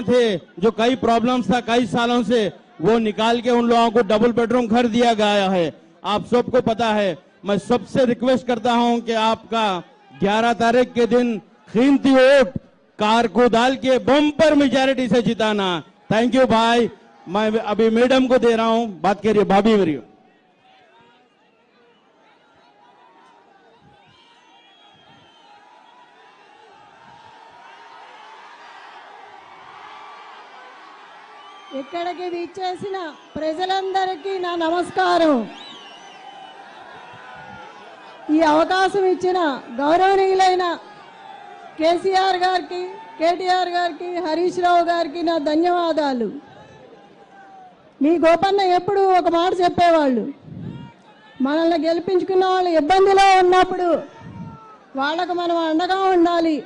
थे, जो कई प्रॉब्लम्स था, कई सालों से, वो निकाल के उन लोगों को डबल बेडरूम घर दिया गया है। आप सबको पता है, मैं सबसे रिक्वेस्ट करता हूँ कि आपका 11 तारीख के दिन कीमती वोट कार को डाल के बम्पर मेजोरिटी से जिताना। थैंक यू भाई मैं अभी मैडम को दे रहा हूँ। बात करिए, भाभी मेरी। ఇక్కడికి విచ్చేసిన ప్రజలందరికీ నా నమస్కారం. ఈ అవకాశం ఇచ్చిన గౌరవనీయులైన కేసీఆర్ గారికి కేటీఆర్ గారికి హరీష్ రావు గారికి నా ధన్యవాదాలు. మీ గోపన్న ఎప్పుడు ఒక మాట చెప్పేవాళ్ళు. మనల్ని గెలిపించుకున్న వాళ్ళు ఇబ్బందిలో ఉన్నప్పుడు వాళ్ళకు మనం అండగా ఉండాలి.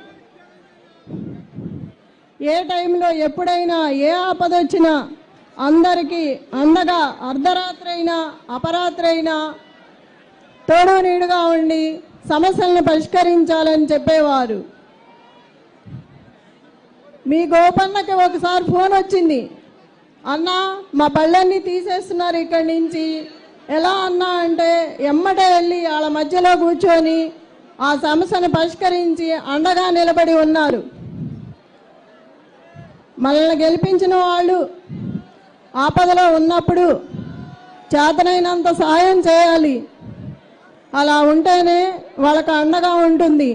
ఏ టైంలో ఎప్పుడైనా ఏ ఆపద వచ్చినా అందరికీ అండగా అర్ధరాత్రి అయినా అపరాత్రి అయినా తోడు నీడుగా ఉండి సమస్యలను పరిష్కరించాలని చెప్పేవారు. మీ గోపన్నకి ఒకసారి ఫోన్ వచ్చింది. అన్న మా బళ్ళన్నీ తీసేస్తున్నారు ఇక్కడి నుంచి. ఎలా అన్నా అంటే ఎమ్మటే వెళ్ళి వాళ్ళ మధ్యలో కూర్చొని ఆ సమస్యను పరిష్కరించి అండగా నిలబడి ఉన్నారు. మనల్ని గెలిపించిన వాళ్ళు ఆపదలో ఉన్నప్పుడు చేతనైనంత సహాయం చేయాలి. అలా ఉంటేనే వాళ్ళకు అండగా ఉంటుంది.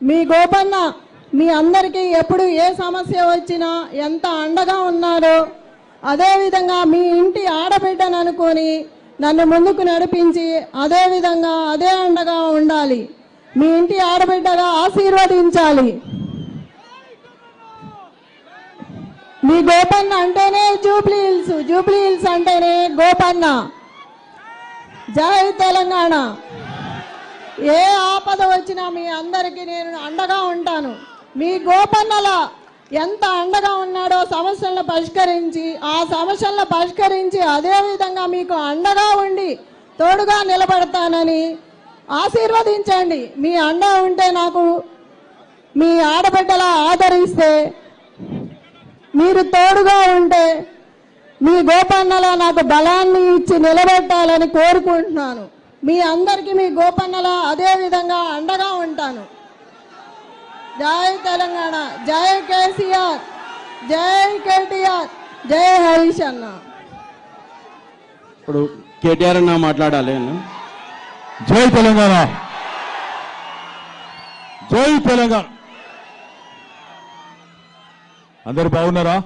మీ గోపన్న మీ అందరికీ ఎప్పుడు ఏ సమస్య వచ్చినా ఎంత అండగా ఉన్నారో అదేవిధంగా మీ ఇంటి ఆడబిడ్డను అనుకొని నన్ను ముందుకు నడిపించి అదే విధంగా అదే అండగా ఉండాలి. మీ ఇంటి ఆడబిడ్డగా ఆశీర్వదించాలి. మీ గోపన్న అంటేనే జూబ్లీ హిల్స్ జూబ్లీ హిల్స్ అంటేనే గోపన్న. జై తెలంగాణ. ఏ ఆపద వచ్చినా మీ అందరికీ నేను అండగా ఉంటాను. మీ గోపన్నల ఎంత అండగా ఉన్నాడో సమస్యలను పరిష్కరించి ఆ సమస్యలను పరిష్కరించి అదేవిధంగా మీకు అండగా ఉండి తోడుగా నిలబడతానని ఆశీర్వదించండి. మీ అండ ఉంటే నాకు మీ ఆడబిడ్డలా ఆదరిస్తే మీరు తోడుగా ఉంటే మీ గోపన్నలా నాకు బలాన్ని ఇచ్చి నిలబెట్టాలని కోరుకుంటున్నాను. మీ అందరికీ మీ గోపన్నలా అదే విధంగా అండగా ఉంటాను. జై తెలంగాణ. జై కేసీఆర్. జై కేటీఆర్. జై హరీష్ అన్న. ఇప్పుడు కేటీఆర్ అన్న మాట్లాడాలి అన్న. జై తెలంగాణ. జై తెలంగాణ. అందరు బాగున్నారా?